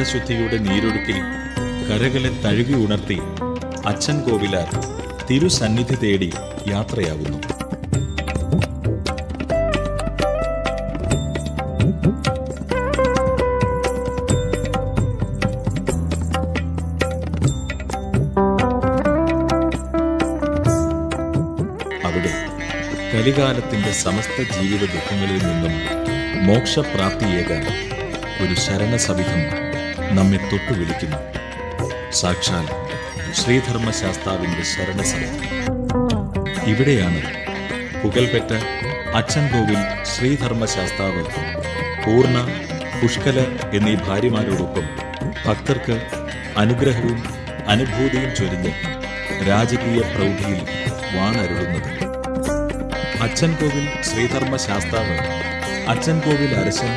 വ്രതശുദ്ധിയുടെ നീരൊഴുക്കിൽ കരകളെ തഴുകി ഉണർത്തി അച്ഛൻ കോവിലാർ തിരുസന്നിധി തേടി യാത്രയാകുന്നു. അവിടെ കലികാലത്തിന്റെ സമസ്ത ജീവിത ദുഃഖങ്ങളിൽ നിന്നും മോക്ഷപ്രാപ്തിയേകാൻ ഒരു ശരണസവിധം നമ്മെ തൊട്ടു വിളിക്കുന്നു. സാക്ഷാൽ ശ്രീധർമ്മശാസ്താവിന്റെ ശരണസമ ഇവിടെയാണ് പുകൽപെറ്റ അച്ഛൻ കോവിൽ ശ്രീധർമ്മശാസ്താവ് പൂർണ പുഷ്കല എന്നീ ഭാര്യമാരോടൊപ്പം ഭക്തർക്ക് അനുഗ്രഹവും അനുഭൂതിയും ചൊരിഞ്ഞ് രാജകീയ പ്രൗഢിയിൽ വാണരുളുന്നത്. അച്ഛൻ കോവിൽ ശ്രീധർമ്മ ശാസ്താവ് അച്ഛൻ കോവിൽ അരശൻ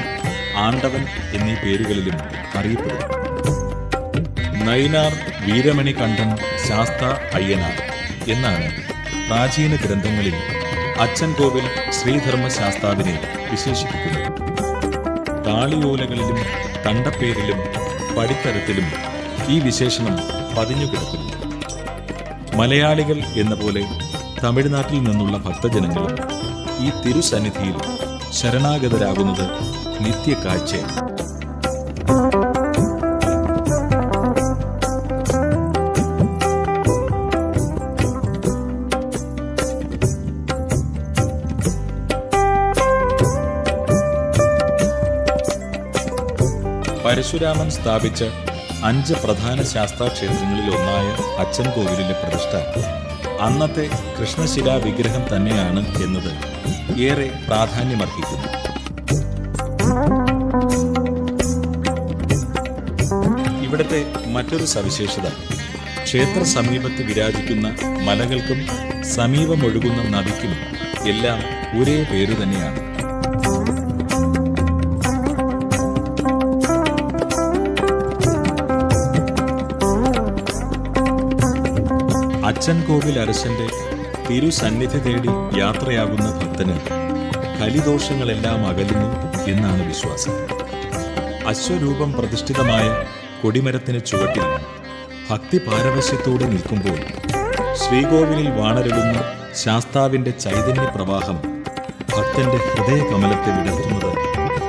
ആണ്ടവൻ എന്നീ പേരുകളിലും അറിയപ്പെടുന്നു. നയിനാർ വീരമണി കണ്ഠൻ ശാസ്ത അയ്യനാർ എന്നാണ് പ്രാചീന ഗ്രന്ഥങ്ങളിൽ അച്ഛൻ കോവിൽ ശ്രീധർമ്മ ശാസ്താവിനെ വിശേഷിപ്പിക്കുന്നത്. താളിയോലകളിലും തണ്ടപ്പേരിലും പടിത്തരത്തിലും ഈ വിശേഷണം പതിഞ്ഞു കിടക്കുന്നു. മലയാളികൾ എന്ന പോലെ തമിഴ്നാട്ടിൽ നിന്നുള്ള ഭക്തജനങ്ങളും ഈ തിരുസന്നിധിയിൽ ശരണാഗതരാകുന്നത് നിത്യകാഴ്ചയാണ്. പരശുരാമൻ സ്ഥാപിച്ച അഞ്ച് പ്രധാന ശാസ്താക്ഷേത്രങ്ങളിൽ ഒന്നായ അച്ഛൻ കോവിലിലെ പ്രതിഷ്ഠ. അന്നത്തെ കൃഷ്ണശിലാ വിഗ്രഹം തന്നെയാണ് എന്നത് ഏറെ പ്രാധാന്യമർഹിക്കുന്നു. ഇവിടുത്തെ മറ്റൊരു സവിശേഷത ക്ഷേത്ര സമീപത്ത് വിരാജിക്കുന്ന മലകൾക്കും സമീപമൊഴുകുന്ന നദിക്കും എല്ലാം ഒരേ പേര് തന്നെയാണ്. അച്ഛൻ കോവിൽ അരശന്റെ തിരുസന്നിധി തേടി യാത്രയാകുന്ന ഭക്തന് കലിദോഷങ്ങളെല്ലാം അകലുന്നു എന്നാണ് വിശ്വാസം. അശ്വരൂപം പ്രതിഷ്ഠിതമായ കൊടിമരത്തിന് ചുവട്ടിൽ ഭക്തി പാരവശ്യത്തോടെ നിൽക്കുമ്പോൾ ശ്രീകോവിലിൽ വാണരുളുന്ന ശാസ്താവിന്റെ ചൈതന്യ പ്രവാഹം ഭക്തന്റെ ഹൃദയകമലത്തെ വിടർത്തുന്നത്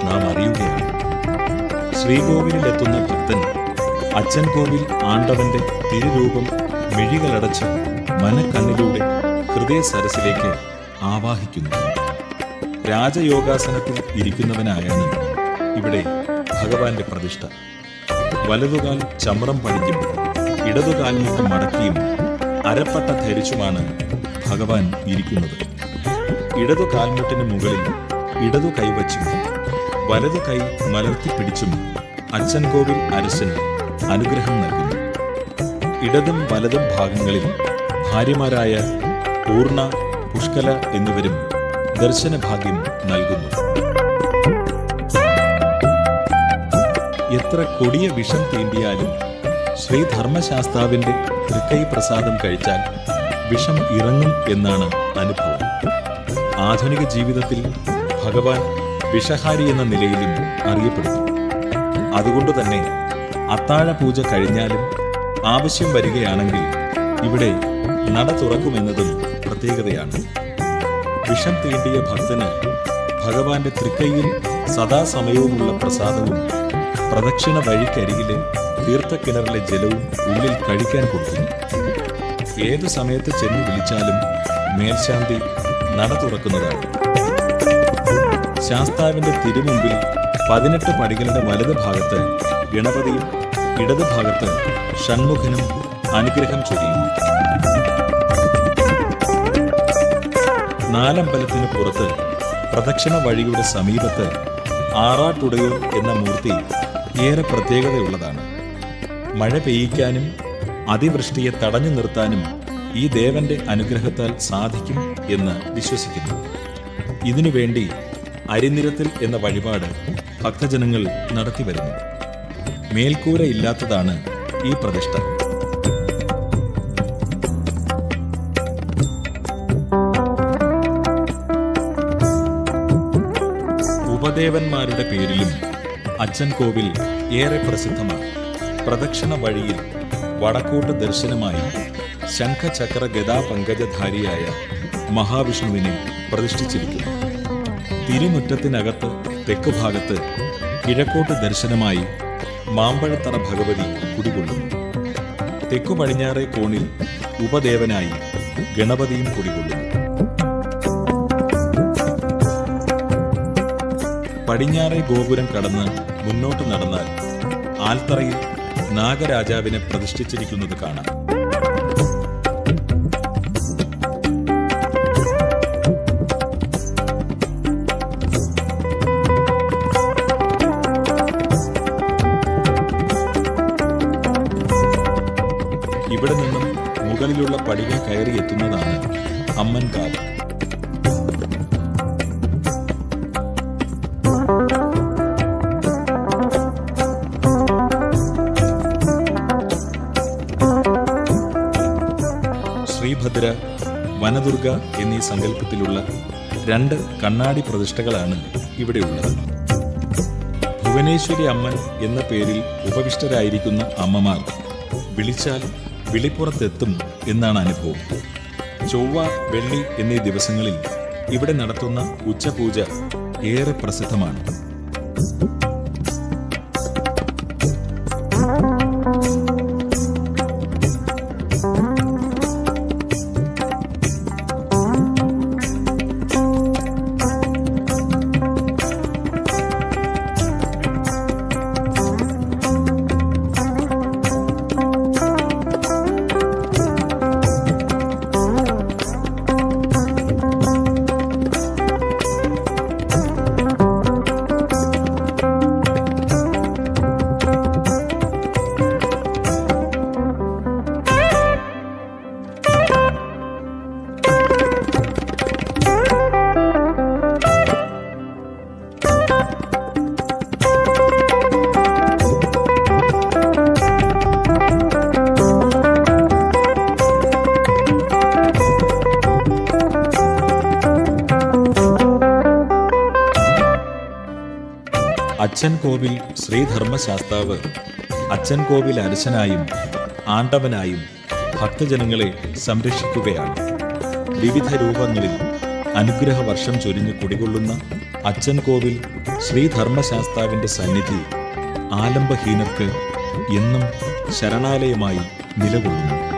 നാം അറിയുകയാണ്. ശ്രീകോവിലിലെത്തുന്ന ഭക്തൻ അച്ഛൻ കോവിൽ ആണ്ടവന്റെ തിരുരൂപം മിഴികളടച്ച് മനക്കണ്ണിലൂടെ ഹൃദയ സരസിലേക്ക് ആവാഹിക്കുന്നു. രാജയോഗാസനത്തിൽ ഇരിക്കുന്നവനായാണ് ഇവിടെ ഭഗവാന്റെ പ്രതിഷ്ഠ. വലതുകാൽ ചമ്രം പണിഞ്ഞും ഇടതുകാലിലേക്ക് മടക്കിയും അരപ്പട്ട ധരിച്ചുമാണ് ഭഗവാൻ ഇരിക്കുന്നത്. ഇടതു കാൽമുട്ടിന് മുകളിൽ ഇടതു കൈവച്ചും വലതു കൈ മലർത്തിപ്പിടിച്ചും അച്ഛൻ കോവിൽ അരസൻ അനുഗ്രഹം നൽകുന്നു. ഇടതും വലതും ഭാഗങ്ങളിൽ ഭാര്യമാരായ പൂർണ പുഷ്കല എന്നിവരും ദർശനഭാഗ്യം നൽകുന്നു. എത്ര കൊടിയ വിഷം തീണ്ടിയാലും ശ്രീ ധർമ്മശാസ്താവിന്റെ തൃക്കൈ പ്രസാദം കഴിച്ചാൽ വിഷം ഇറങ്ങും എന്നാണ് അനുഭവം. ആധുനിക ജീവിതത്തിൽ ഭഗവാൻ വിഷഹാരി എന്ന നിലയിലും അറിയപ്പെടുന്നു. അതുകൊണ്ട് തന്നെ അത്താഴ പൂജ കഴിഞ്ഞാലും ആവശ്യം വരികയാണെങ്കിൽ ഇവിടെ നട തുറക്കുമെന്നതും പ്രത്യേകതയാണ്. വിഷം തീണ്ടിയ ഭക്തന് ഭഗവാന്റെ തൃക്കൈയിൽ സദാസമയവുമുള്ള പ്രസാദവും പ്രദക്ഷിണ വഴിക്കരികിലെ തീർത്ഥക്കിണറിലെ ജലവും ഉള്ളിൽ കഴിക്കാൻ കൊടുക്കുന്നു. ഏതു സമയത്ത് ചെന്ന് വിളിച്ചാലും മേൽശാന്തി നട തുറക്കുന്നതാണ്. ശാസ്താവിന്റെ തിരുമുമ്പിൽ പതിനെട്ട് പടികളുടെ വലത് ഭാഗത്ത് ഗണപതിയും ഇടത് ഭാഗത്ത് ഷൺമുഖനും അനുഗ്രഹം ചൊരിയുന്നു നാലമ്പലത്തിന് പുറത്ത് പ്രദക്ഷിണ വഴിയുടെ സമീപത്ത് ആറാട്ടുടയൂർ എന്ന മൂർത്തി ഏറെ പ്രത്യേകതയുള്ളതാണ്. മഴ പെയ്യിക്കാനും അതിവൃഷ്ടിയെ തടഞ്ഞു നിർത്താനും ഈ ദേവന്റെ അനുഗ്രഹത്താൽ സാധിക്കും എന്ന് വിശ്വസിക്കുന്നു. ഇതിനുവേണ്ടി അരിനിരത്തിൽ എന്ന വഴിപാട് ഭക്തജനങ്ങൾ നടത്തിവരുന്നു. മേൽക്കൂര ഇല്ലാത്തതാണ് ഈ പ്രതിഷ്ഠ. ഉപദേവന്മാരുടെ പേരിലും അച്ഛൻ കോവിൽ ഏറെ പ്രസിദ്ധമാണ്. പ്രദക്ഷിണ വഴിയിൽ വടക്കോട്ട് ദർശനമായി ശംഖചക്ര ഗദാ പങ്കജധാരിയായ മഹാവിഷ്ണുവിനെ പ്രതിഷ്ഠിച്ചിരിക്കുന്നു. തിരുമുറ്റത്തിനകത്ത് തെക്കുഭാഗത്ത് കിഴക്കോട്ട് ദർശനമായി മാമ്പഴത്തറ ഭഗവതി കുടികൊള്ളുന്നു. തെക്കു പടിഞ്ഞാറേ കോണിൽ ഉപദേവനായി ഗണപതിയും കുടികൊള്ളുന്നു. പടിഞ്ഞാറേ ഗോപുരം കടന്ന് മുന്നോട്ട് നടന്നാൽ ആൽത്തറയിൽ നാഗരാജാവിനെ പ്രതിഷ്ഠിച്ചിരിക്കുന്നത് കാണാം. മുകളിലുള്ള പടികൾ കയറി എത്തുന്നതാണ് അമ്മൻകാവ് ശ്രീഭദ്ര വനദുർഗ എന്നീ സങ്കല്പത്തിലുള്ള രണ്ട് കണ്ണാടി പ്രതിഷ്ഠകളാണ് ഇവിടെയുള്ളത് ഭുവനേശ്വരി അമ്മൻ എന്ന പേരിൽ ഉപവിഷ്ടരായിരിക്കുന്ന അമ്മമാർ വിളിച്ചാൽ വിളിപ്പുറത്തെത്തും എന്നാണ് അനുഭവം. ചൊവ്വ വെള്ളി എന്നീ ദിവസങ്ങളിൽ ഇവിടെ നടത്തുന്ന ഉച്ചപൂജ ഏറെ പ്രസിദ്ധമാണ്. അച്ഛൻ കോവിൽ ശ്രീധർമ്മശാസ്താവ് അച്ഛൻ കോവിൽ അരശനായും ആണ്ടവനായും ഭക്തജനങ്ങളെ സംരക്ഷിക്കുകയാണ്. വിവിധ രൂപങ്ങളിൽ അനുഗ്രഹ വർഷം ചൊരിഞ്ഞ് കുടികൊള്ളുന്ന അച്ഛൻ കോവിൽ ശ്രീധർമ്മശാസ്താവിന്റെ സന്നിധി ആലംബഹീനർക്ക് എന്നും ശരണാലയമായി നിലകൊള്ളുന്നു.